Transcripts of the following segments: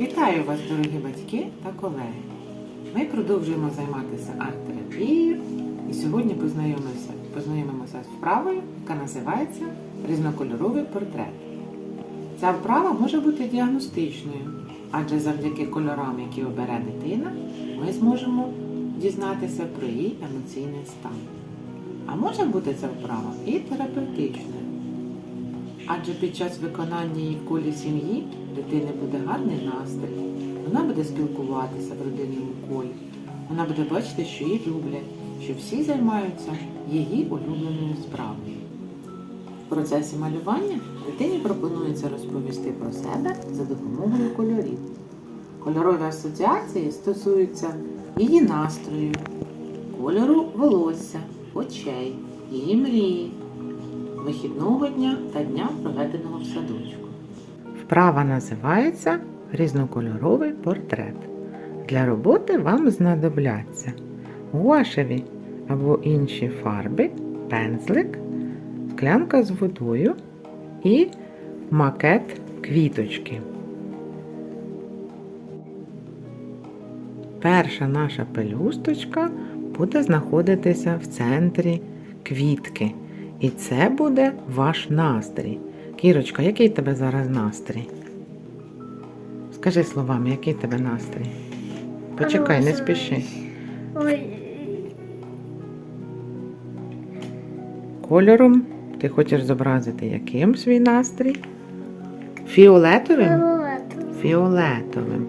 Вітаю вас, дорогі батьки та колеги. Ми продовжуємо займатися арт-терапією і сьогодні познайомимося, познайомимося з вправою, яка називається різнокольоровий портрет. Ця вправа може бути діагностичною, адже завдяки кольорам, які обере дитина, ми зможемо дізнатися про її емоційний стан. А може бути ця вправа і терапевтичною. Адже під час виконання її колі сім'ї дитини буде гарний настрій, вона буде спілкуватися в родинному колі, вона буде бачити, що її люблять, що всі займаються її улюбленою справою. В процесі малювання дитині пропонується розповісти про себе за допомогою кольорів. Кольорові асоціації стосуються її настрою, кольору волосся, очей, її мрії, вихідного дня та дня, проведеного в садочку. Вправа називається різнокольоровий портрет. Для роботи вам знадобляться гуашеві або інші фарби, пензлик, склянка з водою і макет квіточки. Перша наша пелюсточка буде знаходитися в центрі квітки. І це буде ваш настрій. Кірочка, який тебе зараз настрій? Скажи словами, який тебе настрій? Почекай, не спіши. Кольором ти хочеш зобразити яким свій настрій? Фіолетовим? Фіолетовим.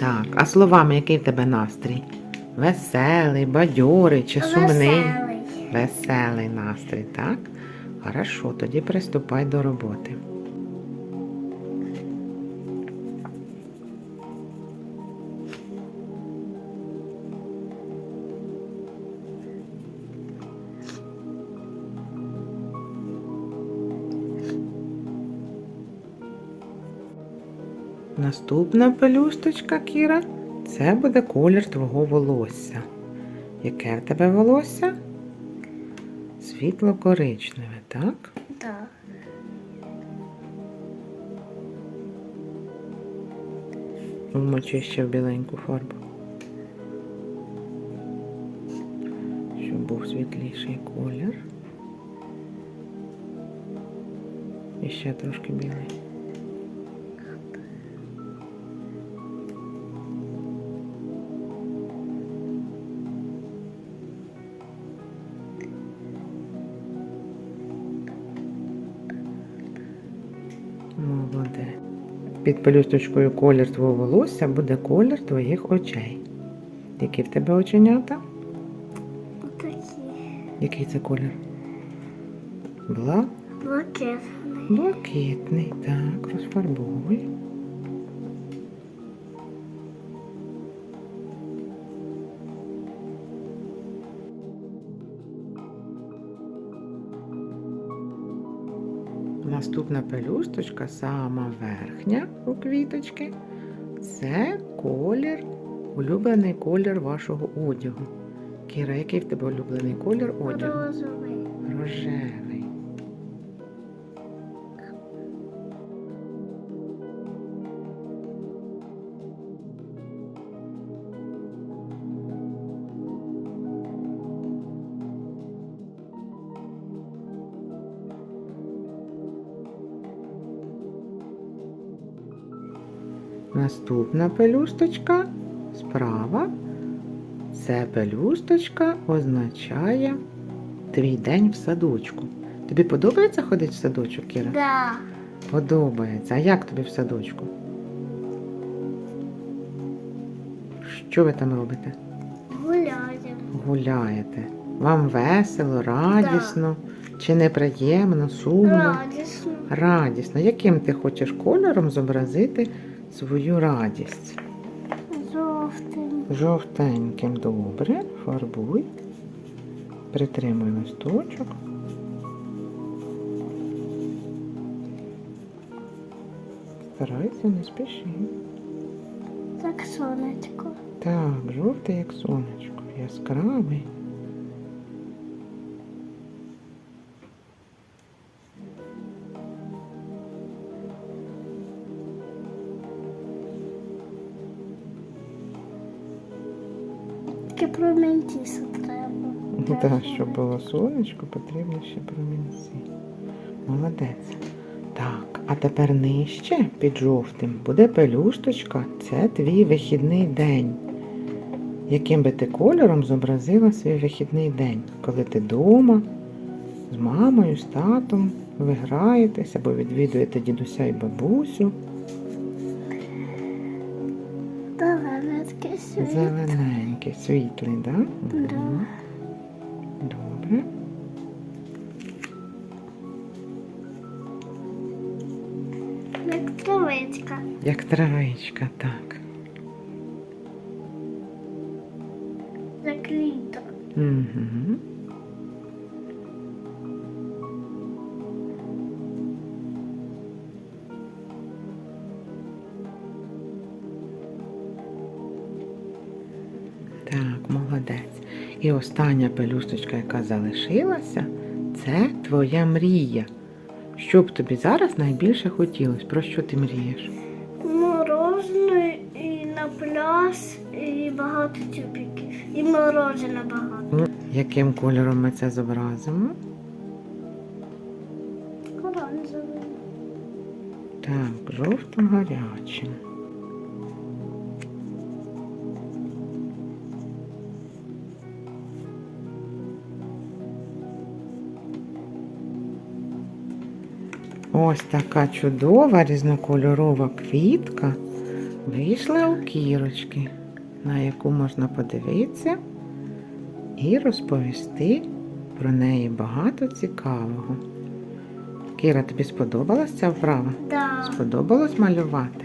Так, а словами, який в тебе настрій? Веселий, бадьорий чи сумний? Веселий. Веселий настрій, так? Хорошо, тоді приступай до роботи. Наступна пелюсточка, Кіра, це буде колір твого волосся. Яке в тебе волосся? Світло-коричневе, так? Так. Вмочи ще в біленьку фарбу. Щоб був світліший колір. І ще трошки білий. Під пелюсточкою колір твого волосся буде колір твоїх очей. Які в тебе оченята? Такі. Який це колір? Бла? Блакитний. Блакитний. Так, розфарбовуй. Наступна пелюсточка, сама верхня у квіточки, це колір, улюблений колір вашого одягу. Кіра, який в тебе улюблений колір одягу? Розовий. Рожевий. Наступна пелюсточка справа. Це пелюсточка означає твій день в садочку. Тобі подобається ходити в садочок, Кіра? Да. Подобається. А як тобі в садочку? Що ви там робите? Гуляємо. Гуляєте. Вам весело, радісно, чи неприємно, сумно? Радісно. Радісно. Яким ти хочеш кольором зобразити свою радість? Жовтим. Жовтеньким добре, фарбуй. Притримуй листочок. Старайся, не спіши. Так сонечко. Так, жовтий, як сонечко, яскравий. Промінтісу треба. Ну, Так, щоб було сонечко, потрібно ще промінці. Молодець. Так, а тепер нижче під жовтим буде пелюсточка. Це твій вихідний день. Яким би ти кольором зобразила свій вихідний день, коли ти вдома з мамою, з татом, ви граєтесь або відвідуєте дідуся і бабусю. Зеленецький Зелененький, світлий, так? Да? Добре. Як травичка. Як травичка, так. Як літо. Угу. Так, молодець. І остання пелюсточка, яка залишилася, це твоя мрія. Що б тобі зараз найбільше хотілося? Про що ти мрієш? Мороженое і на пляж, і багато тюбиків. І мороженое багато. Ну, Яким кольором ми це зобразимо? Оранжевий. Так, жовтим гарячим. Ось така чудова різнокольорова квітка вийшла у кірочки, на яку можна подивитися і розповісти про неї багато цікавого. Кіра, тобі сподобалась ця вправа? Да. Сподобалось малювати?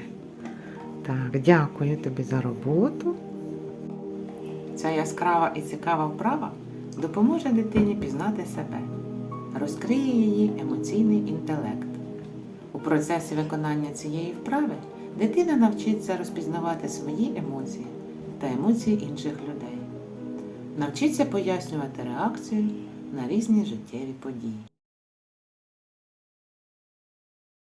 Так, дякую тобі за роботу. Ця яскрава і цікава вправа допоможе дитині пізнати себе, розкриє її емоційний інтелект. Процесі виконання цієї вправи дитина навчиться розпізнавати свої емоції та емоції інших людей, навчиться пояснювати реакцію на різні життєві події.